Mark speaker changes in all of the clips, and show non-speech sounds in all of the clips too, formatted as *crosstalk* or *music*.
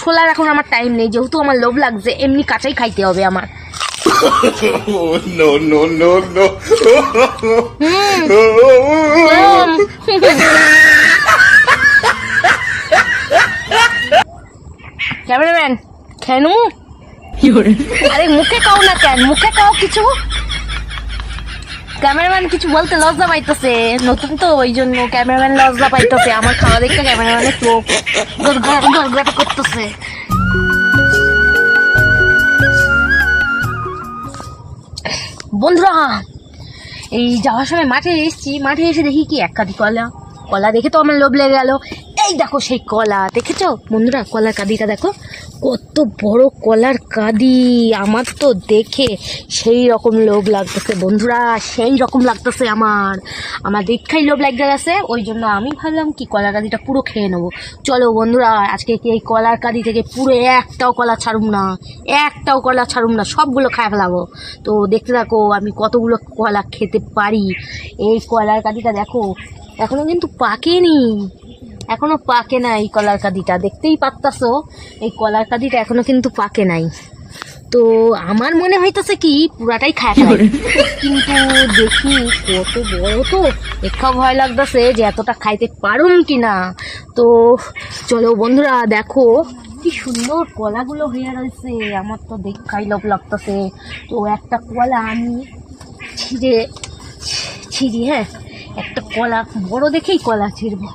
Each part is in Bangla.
Speaker 1: ছোলার এখন আমার টাইম নেই যেহেতু আমার লোভ লাগছে এমনি কাঁচাই খাইতে হবে আমার।
Speaker 2: no, no, no, no.
Speaker 1: Cameraman খেনু আরে মুখে কাও না কেন? মুখে কাও কিছু? ক্যামেরাম্যান কিছু বলতে লজ্জা পাইতেছে। নতুন তো ওই জন্য ক্যামেরাম্যান লজ্জা পাইতেছে। আমার খাওয়া দেখতে ক্যামেরাম্যানের চোখ গড়গড় করতেছে। বন্ধুরা, এই যাওয়ার সময় মাঠে এসেছি। মাঠে এসে দেখি কি, এক কাদি কলা। কলা দেখে তো আমার লোভ লেগে গেল। এই দেখো সেই কলা, দেখেছ? বন্ধুরা, কলার কাদিটা দেখো। কত বড় কলার কাদি, আমার তো দেখে সেই রকম লোভ লাগতেছে বন্ধুরা, সেই রকম লাগতেছে আমার। আমার দেখাই লোভ লাগতে গেছে, ওই জন্য আমি ভাবলাম কি কলার কাদিটা পুরো খেয়ে নেব। চলো বন্ধুরা, আজকে কি এই কলার কাদি থেকে পুরো একটাও কলা ছাড়ুম না, একটাও কলা ছাড়ুম না, সবগুলো খায় ফেলাবো। তো দেখতে থাকো, আমি কতগুলো কলা খেতে পারি। এই কলার কাদিটা দেখো, এখনও কিন্তু পাকেনি। এখনও পাকে নাই এই কলার কাদিটা। দেখতেই পারতাছো এই কলার কাদিটা এখনও কিন্তু পাকে নাই। তো আমার মনে হইতেছে কি পুরাটাই খায় কিন্তু দেখি কত বড় তো দেখা ভয় লাগতেছে যে এতটা খাইতে পারুন কি না তো চলো বন্ধুরা দেখো কি সুন্দর কলাগুলো হয়ে রয়েছে। আমার তো দেখাই লোভ লাগতেছে। তো একটা কলা আমি ছিঁড়ে ছিঁড়ি হ্যাঁ? একটা কলা বড় দেখেই কলা ছিঁড়বো।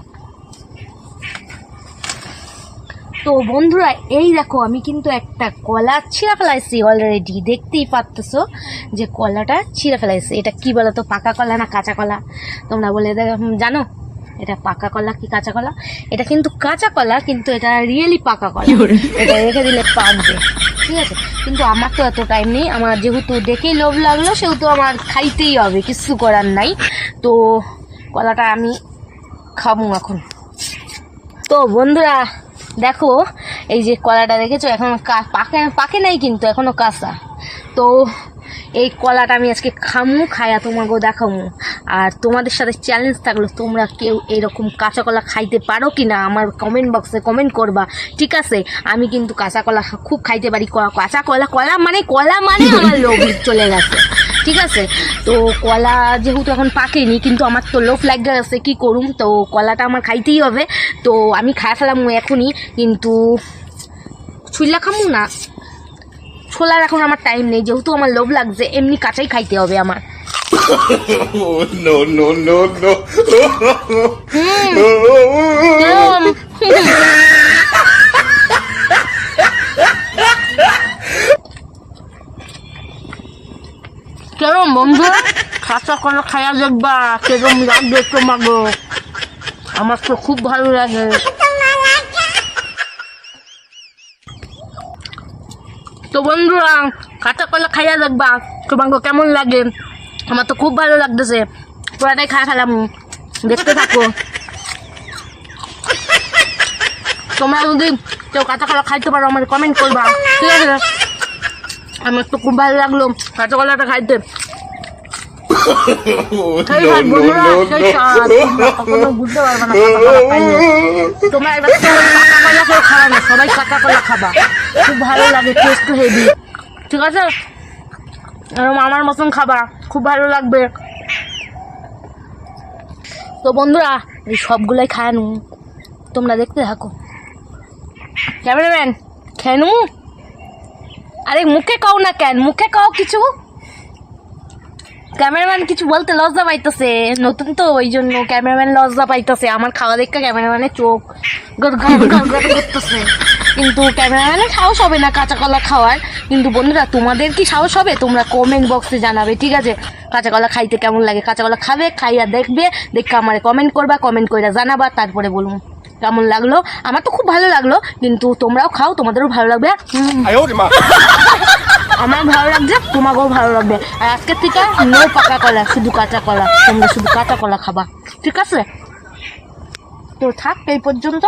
Speaker 1: তো বন্ধুরা এই দেখো আমি কিন্তু একটা কলা ছিঁড়া ফেলাইছি অলরেডি দেখতেই পারতেছো যে কলাটা ছিঁড়া ফেলাইছি। এটা কি বলো তো পাকা কলা না কাঁচা কলা? তোমরা বলে জানো? এটা পাকা কলা কি কাঁচা কলা? এটা কিন্তু কাঁচা কলা কিন্তু এটা রিয়েলি পাকা কলা। এটা রেখে দিলে পাকবে। ঠিক আছে? কিন্তু আমার তো এত টাইম নেই। আমার যেহেতু দেখেই লোভ লাগল সেহেতু আমার খাইতেই হবে কিছু করার নাই। তো কলাটা আমি খাব এখন। তো বন্ধুরা দেখো এই যে কলাটা দেখেছ? এখন পাকে পাকে নাই কিন্তু এখনও কাঁচা। তো এই কলাটা আমি আজকে খামু খায়া তোমাকেও দেখামু। আর তোমাদের সাথে চ্যালেঞ্জ থাকল তোমরা কেউ এরকম কাঁচা কলা খাইতে পারো কি না আমার কমেন্ট বক্সে কমেন্ট করবা। ঠিক আছে? আমি কিন্তু কাঁচা কলা খুব খাইতে পারি। কাঁচা কলা কলা মানে কলা মানে আমার *laughs* লোভ চলে গেছে। ঠিক আছে তো কলা যেহেতু এখন পাকেনি কিন্তু আমার তো লোভ লাগতে আছে কি করুম তো কলাটা আমার খাইতেই হবে তো আমি খায় ফেলাম এখনই কিন্তু ছুইলা খামু না ছোলার এখন আমার টাইম নেই যেহেতু আমার লোভ লাগছে এমনি কাঁচাই খাইতে হবে আমার
Speaker 2: Oh, no, no, no, no.
Speaker 1: উম, কেরম বন্ধু কাঁচা কলা খাইয়া দেখবা, কেরম লাগবে তোমাকে আমার তো খুব ভালো লাগে। তো বন্ধুরা কাঁচা কলা খাইয়া দেখবা তোমাকে কেমন লাগে? আমার তো খুব ভালো লাগতেছে। পুরাটাই খাই ফেলাম। দেখতে থাকো। তোমরা যদি কেউ কাঁচা কলা খাইতে পারো আমার কমেন্ট করবা। ঠিক আছে? আমার তো খুব ভালো লাগল কাঁচা কলাটা খাইতে। *laughs* তোমরা কখনো বুঝতে পারবে না কাঁচা কলা খাইলে তোমরা এবার তো কলা কেউ খাওয়া না সবাই কাঁচা কলা খাবা। খুব ভালো লাগে টেস্ট হেভি। ঠিক আছে? এরকম আমার মতন খাবা খুব ভালো লাগবে। তো বন্ধুরা এই সবগুলোই খায়ানু তোমরা দেখতে থাকো। ক্যামেরাম্যান খেনু? আরে মুখে কাও না কেন মুখে কাও কিছু। ক্যামেরাম্যান কিছু বলতে লজ্জা পাইতেছে। নতুন তো ওই জন্য ক্যামেরাম্যান লজ্জা পাইতেছে। আমার খাওয়া দেখে ক্যামেরাম্যানের চোখ করতেছে। কিন্তু ক্যামেরাম্যানের সাহস হবে না কাঁচা কলা খাওয়ার। কিন্তু বন্ধুরা তোমাদের কি সাহস হবে? তোমরা কমেন্ট বক্সে জানাবে ঠিক আছে? কাঁচা কলা খাইতে কেমন লাগে? কাঁচা কলা খাবে খাইয়া দেখবে দেখে আমার কমেন্ট করবা কমেন্ট করে জানাবা তারপরে বলুন কেমন লাগল। আমার তো খুব ভালো লাগল কিন্তু তোমরাও খাও তোমাদেরও ভালো লাগবে। *laughs* আমার ভালো লাগছে, তোমাকেও ভালো লাগবে। আর আজকে থেকে নো পাকা কলা, শুধু কাঁচা কলা। তোমরা শুধু কাঁচা কলা খাবা। ঠিক আছে? তো থাক, এই পর্যন্ত।